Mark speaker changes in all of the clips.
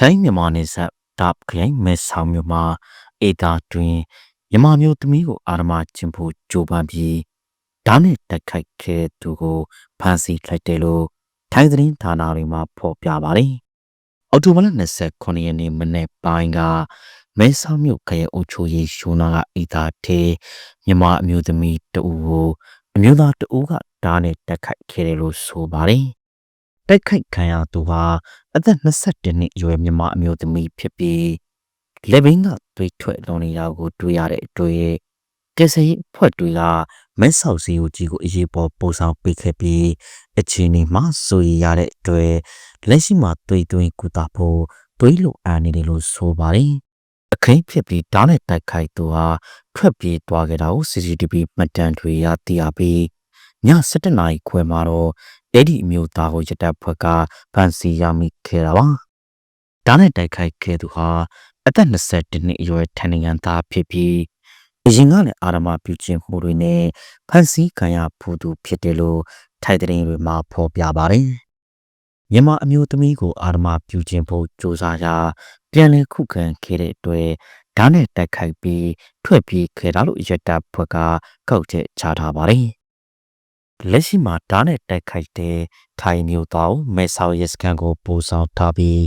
Speaker 1: ထိုင်းမြန်မာနယ်စပ်တပ်ခရိုင်မဲဆောက်မြို့မှာအေတာတွင်မြန်မာမျိုးသမီးကိုအာရမကျင်ဖို့ကြိုးပမ်းပြီးဓာတ်နဲ့တက်ခိုက်ခဲ့သူကိုဖမ်းဆီးလိုက်တယ်လို့ထိုင်းသတင်းဌာနတွေမှာဖော်ပြပါတယ်။အော်တိုဘလ29ရက်နေ့မနေ့ပိုင်းကမဲဆောက်မြို့ခရိုင်အုပ်ချုပ်ရေးရှုံနာကအေတာထေမြန်မာအမျိုးသမီးတဦးကိုအမျိုးသားတဦးကဓာတ်နဲ့တက်ခိုက်ခဲ့တယ်လို့ဆိုပါတယ်။ တက်ခိုက်ခံရသူဟာအသက်22နှစ်အရွယ်မြန်မာအမျိုးသမီးဖြစ်ပြီးလက်ဘင်းကသွေးထွက်လွန်နေတာကိုတွေ့ရတဲ့တွေ့ကယ်ဆယ်ရေးအဖွဲ့တွေကမဲဆောက်စီယိုကြီးကိုအရေးပေါ်ပို့ဆောင်ပေးခဲ့ပြီးအချိန်ဒီမှာဆိုရရတဲ့တွေ့လက်ရှိမှာသွေးသွင်းကုသဖို့သွေးလိုအပ်နေတယ်လို့ဆိုပါတယ်အခင်းဖြစ်ပြီးဓာတ်နဲ့တိုက်ခိုက်သူဟာထွက်ပြေးသွားခဲ့တာကို CCTV မှတ်တမ်းတွေရသိရပြီးည7:00နာရီခွဲမှာတော့ အဲ့ဒီအမျိုးသားကိုရတပ်ဖွဲ့ကဖမ်းဆီးရမိခဲ့တာပါ။ဓာတ်နဲ့တိုက်ခိုက်ခဲ့သူဟာအသက်21နှစ်အရွယ်ထိုင်နိုင်ငံသားဖြစ်ပြီးအရင်ကလည်းအာရမပြုခြင်းမှုတွေနဲ့ဖမ်းဆီးခံရဖို့သူဖြစ်တယ်လို့ထိုက်တဲ့တွေမှာဖော်ပြပါတယ်။မြန်မာအမျိုးသမီးကိုအာရမပြုခြင်းဖို့စ조사ရာပြန်လည်ခုခံခဲ့တဲ့အတွက်ဓာတ်နဲ့တိုက်ခိုက်ပြီးထွက်ပြေးခဲ့တာလို့ရတပ်ဖွဲ့ကကောက်ချက်ချထားပါတယ်။ လက်ရှိမှာဓာတ်နဲ့တိုက်ခိုက်တဲ့ထိုင်မျိုးသားကိုမဲဆောက်ရဲစခန်းကိုပို့ဆောင်ထားပြီး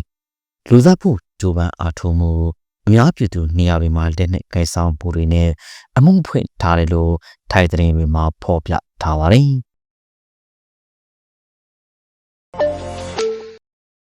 Speaker 1: လူစားဖို့ဂျိုးပန်းအားထုတ်မှုအများပြည်သူနေရာတွေမှာလက်နဲ့ကိုင်ဆောင်မှုတွေနဲ့အမှုဖွင့်ထားတယ်လို့ထိုင်တဲ့တွေမှာဖော်ပြထားပါတယ်။